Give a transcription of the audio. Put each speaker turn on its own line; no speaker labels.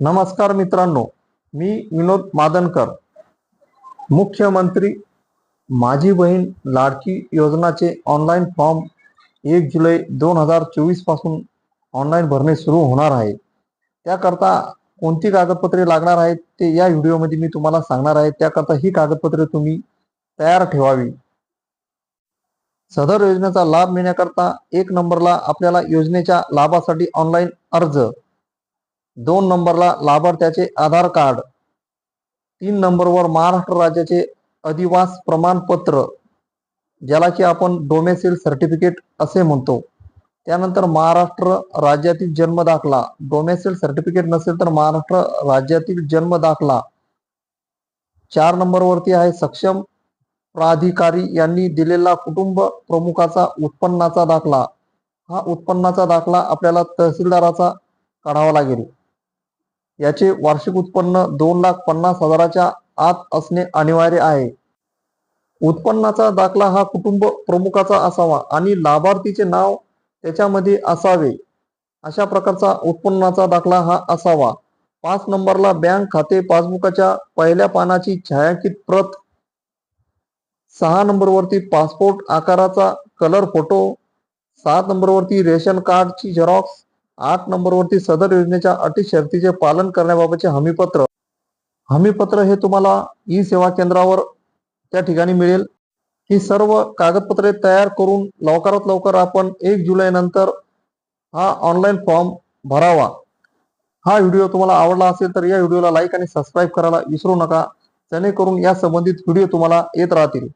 नमस्कार मित्रांनो मी विनोद मादनकर मुख्यमंत्री माझी बहीण लाडकी योजनाचे ऑनलाईन फॉर्म एक जुलै दोन हजार चोवीसपासून ऑनलाईन भरणे सुरू होणार आहे. त्याकरता कोणती कागदपत्रे लागणार आहेत ते या व्हिडिओमध्ये मी तुम्हाला सांगणार आहे. त्याकरता ही कागदपत्रे तुम्ही तयार ठेवावी. सदर योजनेचा लाभ मिळण्याकरता एक नंबरला आपल्याला योजनेच्या लाभासाठी ऑनलाईन अर्ज दोन नंबरला लाभार्थ्याचे आधार कार्ड. तीन नंबरवर महाराष्ट्र राज्याचे अधिवास प्रमाणपत्र ज्याला की आपण डोमेसिल सर्टिफिकेट असे म्हणतो. त्यानंतर महाराष्ट्र राज्यातील जन्म दाखला. डोमेसिल सर्टिफिकेट नसेल तर महाराष्ट्र राज्यातील जन्म दाखला. चार नंबरवरती आहे सक्षम प्राधिकारी यांनी दिलेला कुटुंब प्रमुखाचा उत्पन्नाचा दाखला. हा उत्पन्नाचा दाखला आपल्याला तहसीलदाराचा काढावा लागेल. याचे वार्षिक उत्पन्न दोन लाख पन्नास हजाराच्या आत असणे अनिवार्य आहे. उत्पन्नाचा दाखला हा कुटुंब प्रमुखाचा असावा आणि लाभार्थीचे नाव त्याच्यामध्ये असावे. अशा प्रकारचा उत्पन्नाचा दाखला हा असावा. पाच नंबरला बँक खाते पासबुकाच्या पहिल्या पानाची छायांकित प्रत. सहा नंबरवरती पासपोर्ट आकाराचा कलर फोटो. सात नंबरवरती रेशन कार्डची झेरॉक्स. आठ नंबरवरती सदर योजनेच्या अटी शर्तीचे पालन करण्याबाबतचे हमीपत्र. हमीपत्र हे तुम्हाला ई सेवा केंद्रावर त्या ठिकाणी मिळेल. ही सर्व कागदपत्रे तयार करून लवकरात लवकर आपण एक जुलै नंतर हा ऑनलाईन फॉर्म भरावा. हा व्हिडिओ तुम्हाला आवडला असेल तर या व्हिडिओला लाईक आणि सबस्क्राईब करायला विसरू नका. जेणेकरून या संबंधित व्हिडिओ तुम्हाला येत राहतील.